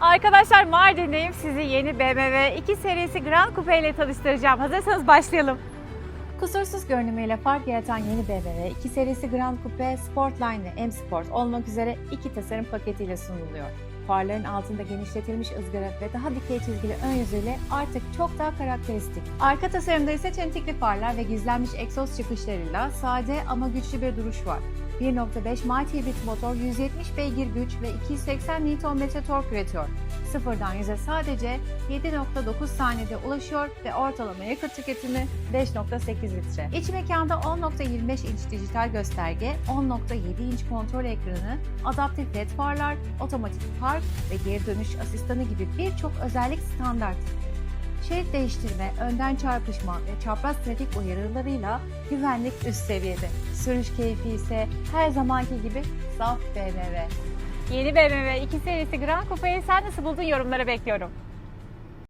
Arkadaşlar Mardin'deyim. Sizi yeni BMW 2 serisi Grand Coupe ile tanıştıracağım. Hazırsanız başlayalım. Kusursuz görünümüyle fark yaratan yeni BMW 2 serisi Grand Coupe Sportline ve M Sport olmak üzere iki tasarım paketiyle sunuluyor. Farların altında genişletilmiş ızgara ve daha dikey çizgili ön yüzüyle artık çok daha karakteristik. Arka tasarımda ise çentikli farlar ve gizlenmiş egzoz çıkışlarıyla sade ama güçlü bir duruş var. 1.5 mild hibrit motor 170 beygir güç ve 280 Nm tork üretiyor. Sıfırdan yüze sadece 7.9 saniyede ulaşıyor ve ortalama yakıt tüketimi 5.8 litre. İç mekanda 10.25 inç dijital gösterge, 10.7 inç kontrol ekranı, adaptif led farlar, otomatik park ve geri dönüş asistanı gibi birçok özellik standart. Şerit değiştirme, önden çarpışma ve çapraz trafik uyarılarıyla güvenlik üst seviyede. Sürüş keyfi ise her zamanki gibi saf BMW. Yeni BMW 2 serisi Grand Coupe'yi sen nasıl buldun yorumlara bekliyorum.